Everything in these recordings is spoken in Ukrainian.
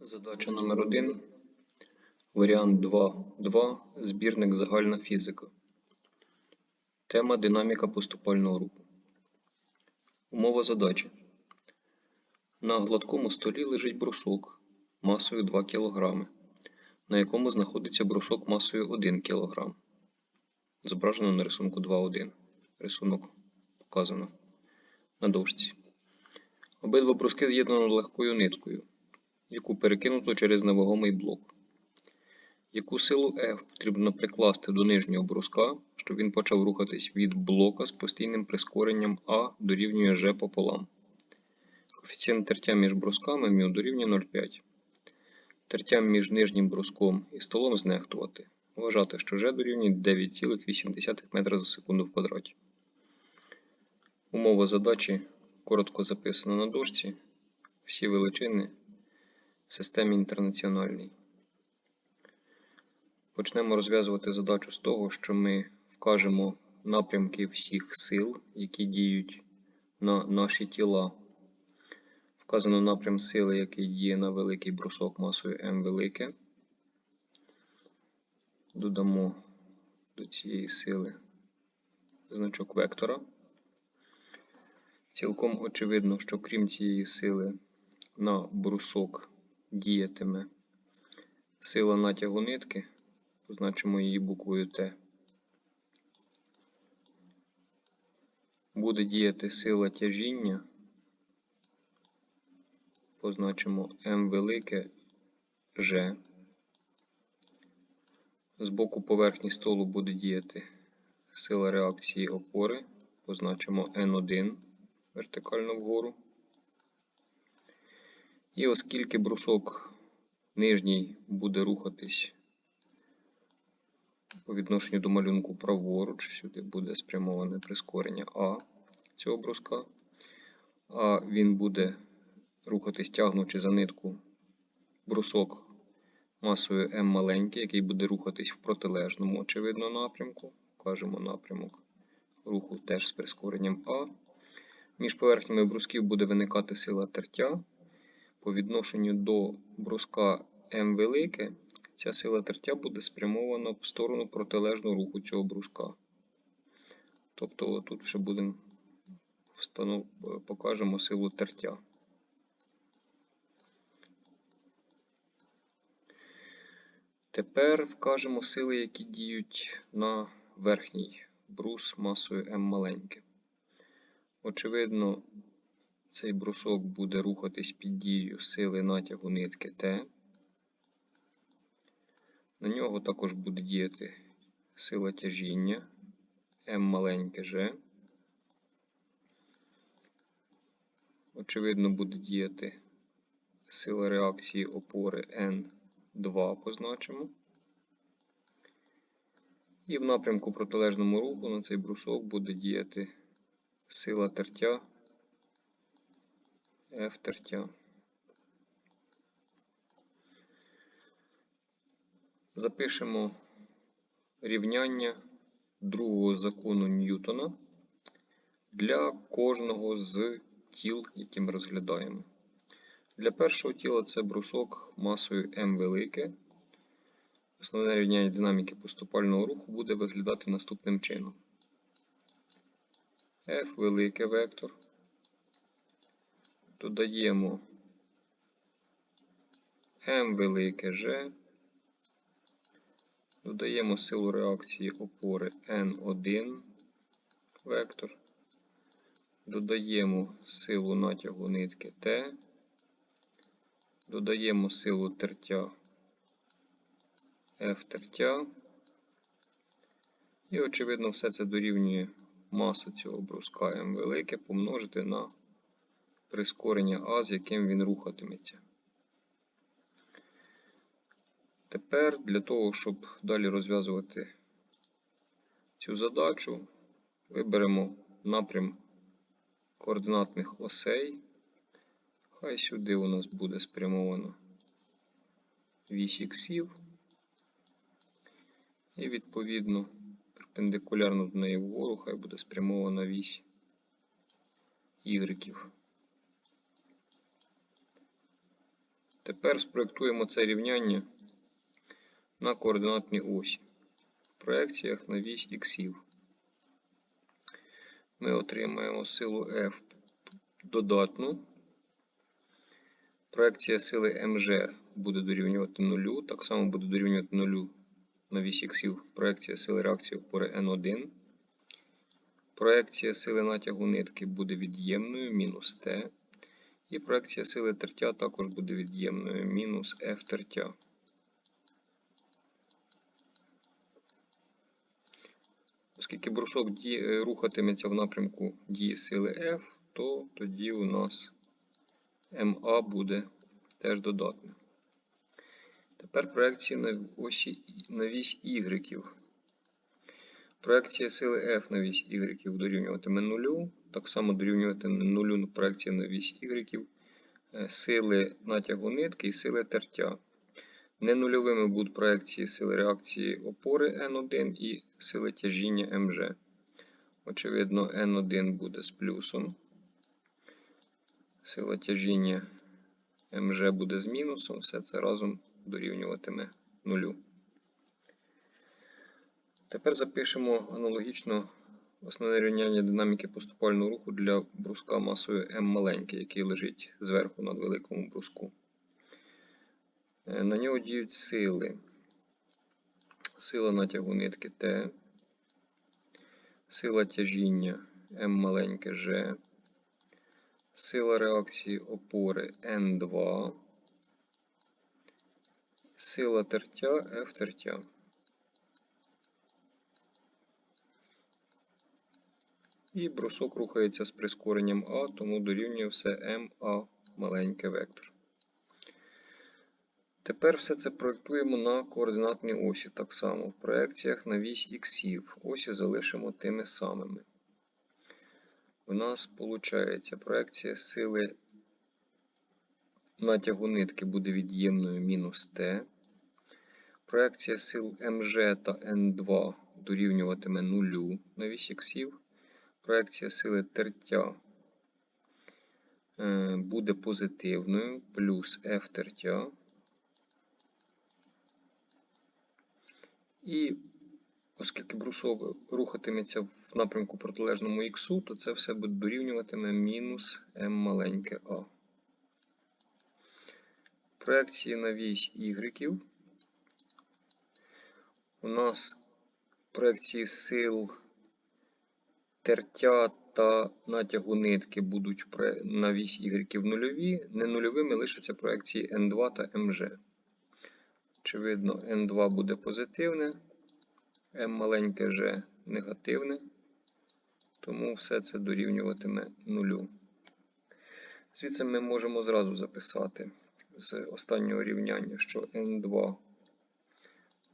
Задача номер 1 Варіант 2.2. Збірник загальна фізика. Тема динаміка поступального руху. Умова задачі. На гладкому столі лежить брусок масою 2 кг, на якому знаходиться брусок масою 1 кг. Зображено на рисунку 2.1. Рисунок показано на дошці. Обидва бруски з'єднано легкою ниткою яку перекинуто через невагомий блок. Яку силу F потрібно прикласти до нижнього бруска, щоб він почав рухатись від блока з постійним прискоренням А дорівнює G пополам. Коефіцієнт тертя між брусками μ дорівнює 0,5. Тертя між нижнім бруском і столом знехтувати. Вважати, що G дорівнює 9,8 метра за секунду в квадраті. Умова задачі коротко записана на дошці. Всі величини в системі інтернаціональній. Почнемо розв'язувати задачу з того, що ми вкажемо напрямки всіх сил, які діють на наші тіла. Вказано напрям сили, який діє на великий брусок масою М велике. Додамо до цієї сили значок вектора. Цілком очевидно, що крім цієї сили на брусок діятиме сила натягу нитки, позначимо її буквою Т. Буде діяти сила тяжіння, позначимо М велике Ж. З боку поверхні столу буде діяти сила реакції опори, позначимо N1 вертикально вгору. І оскільки брусок нижній буде рухатись по відношенню до малюнку праворуч, сюди буде спрямоване прискорення А цього бруска, а він буде рухатись, тягнучи за нитку брусок масою М маленький, який буде рухатись в протилежному, очевидно, напрямку. Кажемо напрямок руху теж з прискоренням А. Між поверхнями брусків буде виникати сила тертя по відношенню до бруска М велике, ця сила тертя буде спрямована в сторону протилежну руху цього бруска. Тобто тут вже будемо встанов... покажемо силу тертя. Тепер вкажемо сили, які діють на верхній брус масою М маленьке. Очевидно, цей брусок буде рухатись під дією сили натягу нитки Т. На нього також буде діяти сила тяжіння М маленьке G. Очевидно, буде діяти сила реакції опори N2 позначимо. І в напрямку протилежному руху на цей брусок буде діяти сила тертя F тертя. Запишемо рівняння другого закону Ньютона для кожного з тіл, які ми розглядаємо. Для першого тіла це брусок масою М велике. Основне рівняння динаміки поступального руху буде виглядати наступним чином. F велике вектор додаємо М велике G, додаємо силу реакції опори N1 вектор, додаємо силу натягу нитки Т, додаємо силу тертя F тертя. І, очевидно, все це дорівнює маса цього бруска М велике помножити на прискорення А, з яким він рухатиметься. Тепер для того, щоб далі розв'язувати цю задачу, виберемо напрям координатних осей. Хай сюди у нас буде спрямовано вісь іксів. І відповідно перпендикулярно до неї вгору, хай буде спрямована вісь ігреків. Тепер спроєктуємо це рівняння на координатній осі. В проекціях на вісь іксів. Ми отримаємо силу F додатну. Проекція сили МЖ буде дорівнювати нулю. Так само буде дорівнювати нулю на вісь іксів проекція сили реакції опори N1. Проекція сили натягу нитки буде від'ємною мінус Т. І проекція сили тертя також буде від'ємною мінус F тертя. Оскільки брусок е, рухатиметься в напрямку дії сили F, то тоді у нас МА буде теж додатне. Тепер проекції на осі на вісь Y. Проекція сили F на вісь Y дорівнюватиме нулю. Так само дорівнюватиме нулю проекція на вісь Y, е, сили натягу нитки і сили тертя. Ненульовими будуть проекції сили реакції опори N1 і сили тяжіння МЖ. Очевидно, N1 буде з плюсом. Сила тяжіння МЖ буде з мінусом. Все це разом дорівнюватиме нулю. Тепер запишемо аналогічно основне рівняння динаміки поступального руху для бруска масою М маленький, який лежить зверху над великому бруску. Е, На нього діють сили. Сила натягу нитки Т, сила тяжіння М маленьке Ж, сила реакції опори N2, сила тертя F тертя. І брусок рухається з прискоренням А, тому дорівнює все МА маленьке вектор. Тепер все це проєктуємо на координатній осі так само. В проекціях на вісь іксів. Осі залишимо тими самими. У нас виходить проекція сили натягу нитки буде від'ємною мінус Т. Проекція сил МЖ та N2 дорівнюватиме нулю на вісь іксів. Проекція сили тертя е, буде позитивною плюс F тертя. І оскільки брусок рухатиметься в напрямку протилежному х, то це все буде дорівнюватиме мінус m маленьке а. Проекції на вісь y. У нас проекції сил тертя та натягу нитки будуть на вісь y нульові. Не нульовими лишаться проекції n2 та mg. Очевидно, N2 буде позитивне, M маленьке G негативне, тому все це дорівнюватиме нулю. Звідси ми можемо зразу записати з останнього рівняння, що N2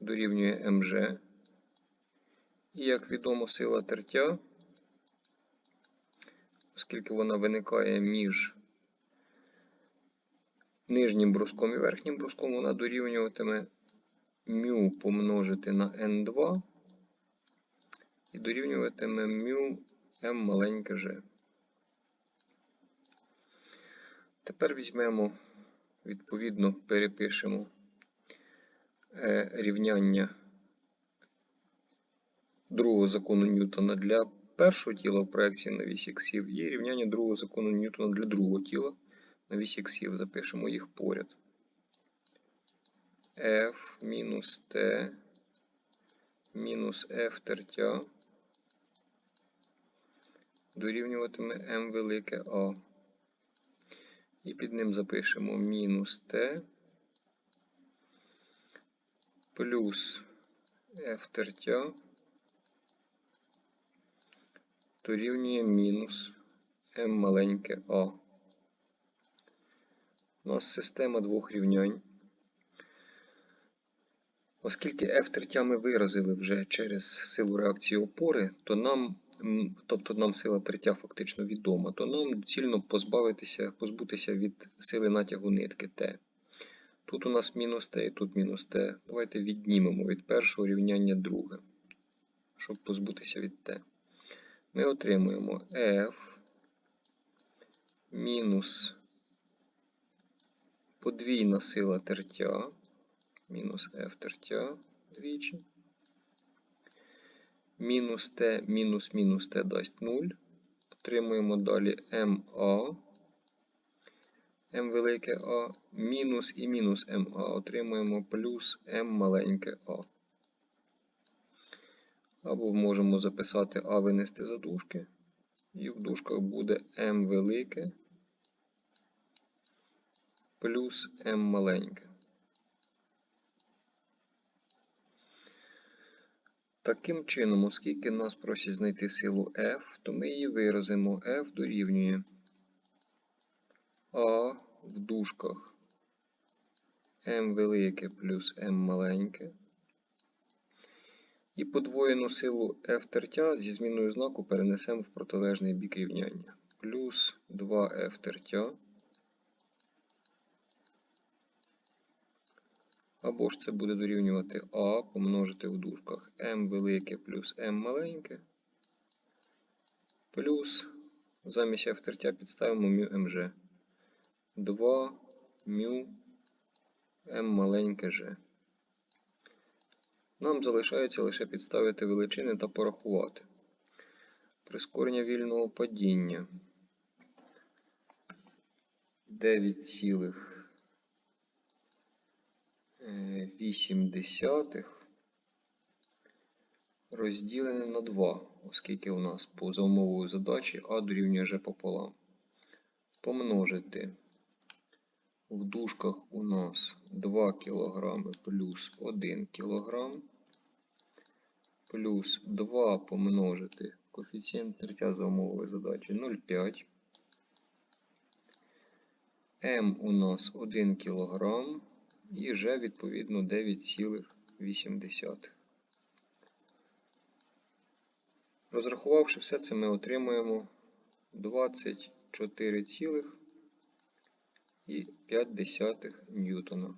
дорівнює mg. І, як відомо, сила тертя, оскільки вона виникає між нижнім бруском і верхнім бруском вона дорівнюватиме μ помножити на n2 і дорівнюватиме μ m маленьке g. Тепер візьмемо, відповідно, перепишемо е, рівняння другого закону Ньютона для першого тіла в проекції на вісь іксів і рівняння другого закону Ньютона для другого тіла на вісь іксів. Запишемо їх поряд. F мінус T мінус F тертя дорівнюватиме M велике А. І під ним запишемо мінус T плюс F тертя дорівнює мінус m маленьке а. У нас система двох рівнянь. Оскільки f тертя ми виразили вже через силу реакції опори, то нам, тобто нам сила тертя фактично відома, то нам доцільно позбавитися, позбутися від сили натягу нитки Т. Тут у нас мінус Т і тут мінус Т. Давайте віднімемо від першого рівняння друге, щоб позбутися від Т. Ми отримуємо F мінус подвійна сила тертя, мінус F тертя двічі. Мінус T, мінус мінус T дасть 0. Отримуємо далі МА. М велике А, мінус і мінус МА. Отримуємо плюс М маленьке А. Або можемо записати А винести за дужки. І в дужках буде М велике плюс М маленьке. Таким чином, оскільки нас просять знайти силу F, то ми її виразимо. F дорівнює А в дужках m велике плюс m маленьке. І подвоєну силу F тертя зі зміною знаку перенесемо в протилежний бік рівняння. Плюс 2F тертя. Або ж це буде дорівнювати А помножити в дужках m велике плюс m маленьке. Плюс замість F тертя підставимо μmg. 2 μ m маленьке g. Нам залишається лише підставити величини та порахувати. Прискорення вільного падіння 9,8 розділене на 2, оскільки у нас поза умовою задачі А дорівнює G пополам. Помножити в дужках у нас 2 кг плюс 1 кг плюс 2 помножити коефіцієнт тертя за умовою задачі 0,5. М у нас 1 кг і Ж відповідно 9,8. Розрахувавши все це, ми отримуємо 24,5 ньютона.